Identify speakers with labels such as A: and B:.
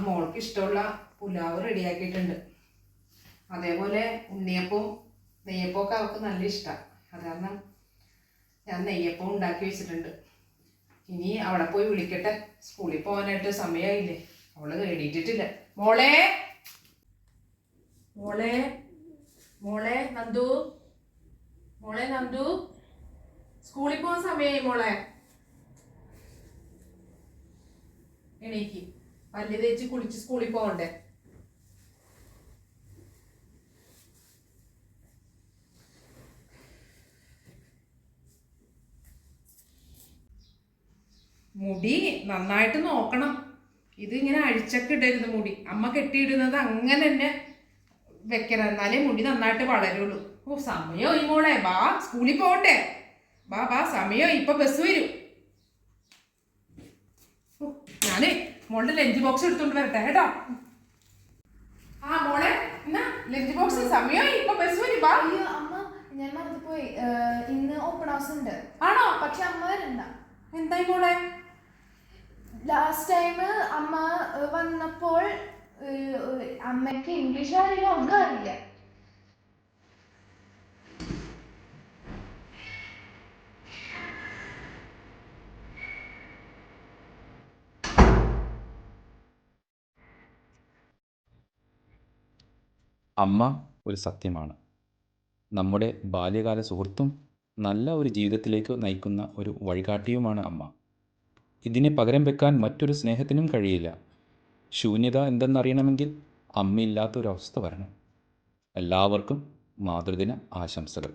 A: മോൾക്ക് ഇഷ്ടമുള്ള പുലാവ് റെഡിയാക്കിയിട്ടുണ്ട്. അതേപോലെ ഉണ്ണിയപ്പവും നെയ്യപ്പമൊക്കെ അവൾക്ക് നല്ല ഇഷ്ടമാണ് അത് കാരണം ഞാൻ നെയ്യപ്പം ഉണ്ടാക്കി വെച്ചിട്ടുണ്ട്. ഇനി അവിടെ പോയി വിളിക്കട്ടെ. സ്കൂളിൽ പോകാനായിട്ട് സമയമായില്ലേ അവൾ എണീറ്റിട്ടില്ല. മോളെ! മോളെ! മോളെ നന്ദു! മോളെ നന്ദു! സ്കൂളിൽ പോകാൻ സമയമായി മോളെ. എണീക്ക്. പല്ല് തേച്ച് കുളിച്ച് സ്കൂളിൽ പോകണ്ടേ? മുടി നന്നായിട്ട് നോക്കണം. ഇത് ഇങ്ങനെ അഴിച്ചൊക്കെ ഇടരുത് മുടി. അമ്മ കെട്ടിയിടുന്നത് അങ്ങനെ തന്നെ വെക്കണം. എന്നാലേ മുടി നന്നായിട്ട് വളരുള്ളൂ. ഓ സമയോ ഈ മോളെ. ബാ സ്കൂളിൽ പോകട്ടെ ബാ ബാ സമയോ ഇപ്പൊ ബസ് വരും. ഞാനേ മോളുടെ ലഞ്ച് ബോക്സ് എടുത്തോണ്ട് വരട്ടെ കേട്ടോ? ആ മോളെ എന്നാ ലഞ്ച് ബോക്സ് സമയമായി ഇപ്പൊ ബസ് വരും ബാ
B: അയ്യോ അമ്മ ഞാൻ മറന്നുപോയി ഇന്ന് ഓപ്പൺ ഹൗസ് ഉണ്ട്.
A: ആണോ?
B: പക്ഷെ അമ്മ വരണ്ട.
A: എന്തായി മോളെ?
B: ലാസ്റ്റ് ടൈം അമ്മ വന്നപ്പോൾ അമ്മയ്ക്ക് ഇംഗ്ലീഷ് അറിയില്ല ഒന്നും അറിയില്ല.
C: അമ്മ ഒരു സത്യമാണ്. നമ്മുടെ ബാല്യകാല സുഹൃത്തും നല്ല ഒരു ജീവിതത്തിലേക്ക് നയിക്കുന്ന ഒരു വഴികാട്ടിയുമാണ് അമ്മ. ഇതിനെ പകരം വെക്കാൻ മറ്റൊരു സ്നേഹത്തിനും കഴിയില്ല. ശൂന്യത എന്തെന്നറിയണമെങ്കിൽ അമ്മയില്ലാത്തൊരവസ്ഥ വരണം. എല്ലാവർക്കും മാതൃദിന ആശംസകൾ.